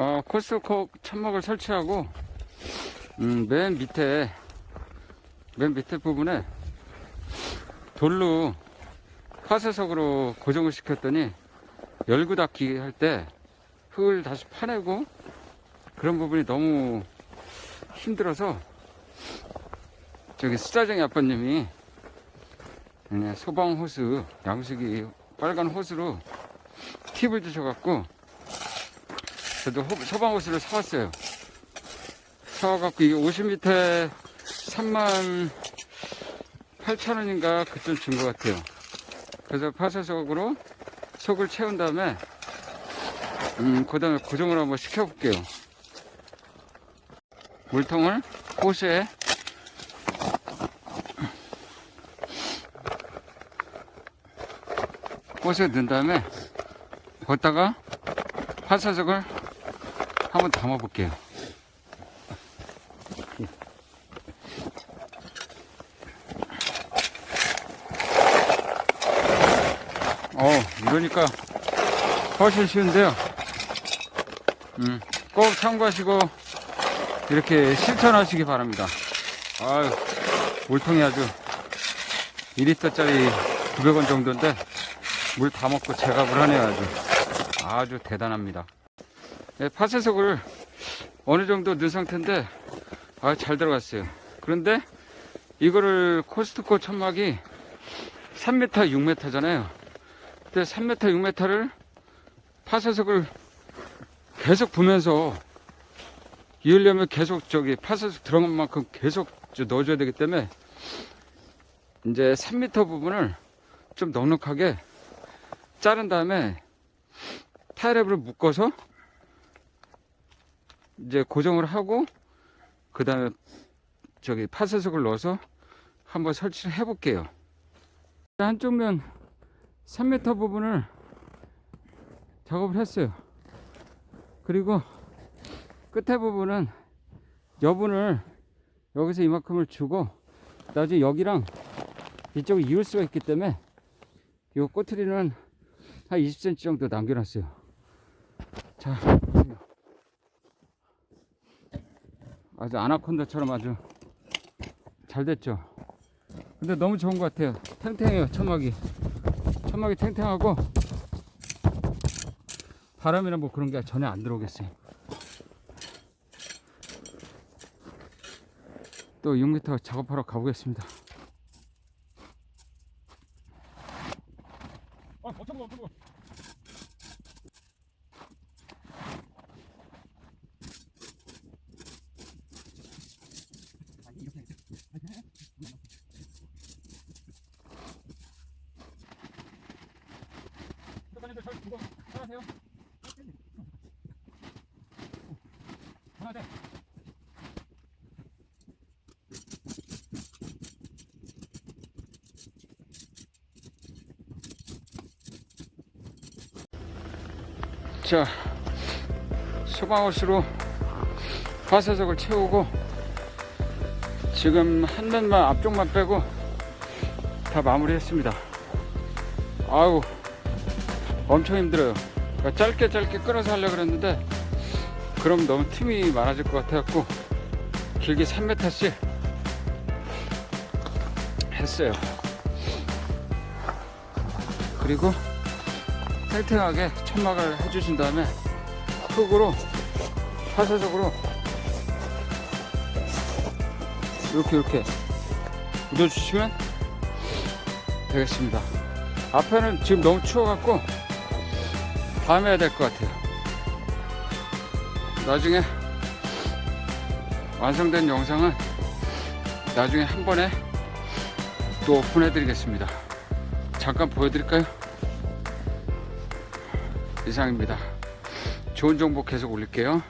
어, 코스코 천막을 설치하고 음, 맨 밑에 맨 밑에 부분에 돌로 파쇄석으로 고정을 시켰더니 열고 닫기 할 때 흙을 다시 파내고 그런 부분이 너무 힘들어서 저기 수자정이 아빠님이 그냥 소방 호스 양식이 빨간 호스로 팁을 주셔갖고 저도 호- 소방 호스를 사왔어요. 사와갖고 이 50m 3만 8천 원인가 그쯤 준 것 같아요. 그래서 파쇄석으로 속을 채운 다음에 음, 그 다음에 고정을 한번 시켜볼게요. 물통을 호스에 호스에 넣은 다음에 걷다가 파쇄석을 한번 담아볼게요. 어, 이러니까 훨씬 쉬운데요. 음, 꼭 참고하시고 이렇게 실천하시기 바랍니다. 아유, 물통이 아주 2리터짜리 900원 정도인데 물 다 먹고 제갑을 하네요, 아주. 아주 대단합니다. 네, 파쇄석을 어느 정도 넣은 상태인데 아, 잘 들어갔어요. 그런데 이거를 코스트코 천막이 3m, 6m잖아요. 근데 3m, 6m를 파쇄석을 계속 부면서 이으려면 계속 저기 파쇄석 들어간 만큼 계속 저 넣어줘야 되기 때문에 이제 3m 부분을 좀 넉넉하게 자른 다음에 타이랩을 묶어서 이제 고정을 하고 그 다음에 저기 파쇄석을 넣어서 한번 설치를 해 볼게요. 한쪽 면 3m 부분을 작업을 했어요. 그리고 끝에 부분은 여분을 여기서 이만큼을 주고 나중에 여기랑 이쪽을 이을 수가 있기 때문에 이 꼬투리는 한 20cm 정도 남겨놨어요. 자 보세요. 아주 아나콘다처럼 아주 잘 됐죠? 근데 너무 좋은 것 같아요. 탱탱해요 천막이. 천막이 탱탱하고 바람이나 뭐 그런 게 전혀 안 들어오겠어요. 또 6m 작업하러 가보겠습니다 아, 엄청 엄청 작가님들 저 그거 하세요. 하나 돼. 자 소방호스로 파쇄석을 채우고 지금 한 면만 앞쪽만 빼고 다 마무리했습니다 아우 엄청 힘들어요 그러니까 짧게 짧게 끌어서 하려고 그랬는데 그럼 너무 틈이 많아질 것 같아갖고 길게 3m씩 했어요. 그리고 탱탱하게 천막을 해주신 다음에 흙으로 파쇄적으로 이렇게 이렇게 묻어주시면 되겠습니다. 앞에는 지금 너무 추워갖고 다음에 해야 될 것 같아요 나중에 완성된 영상은 나중에 한 번에 또 오픈해 드리겠습니다 잠깐 보여드릴까요? 이상입니다. 좋은 정보 계속 올릴게요.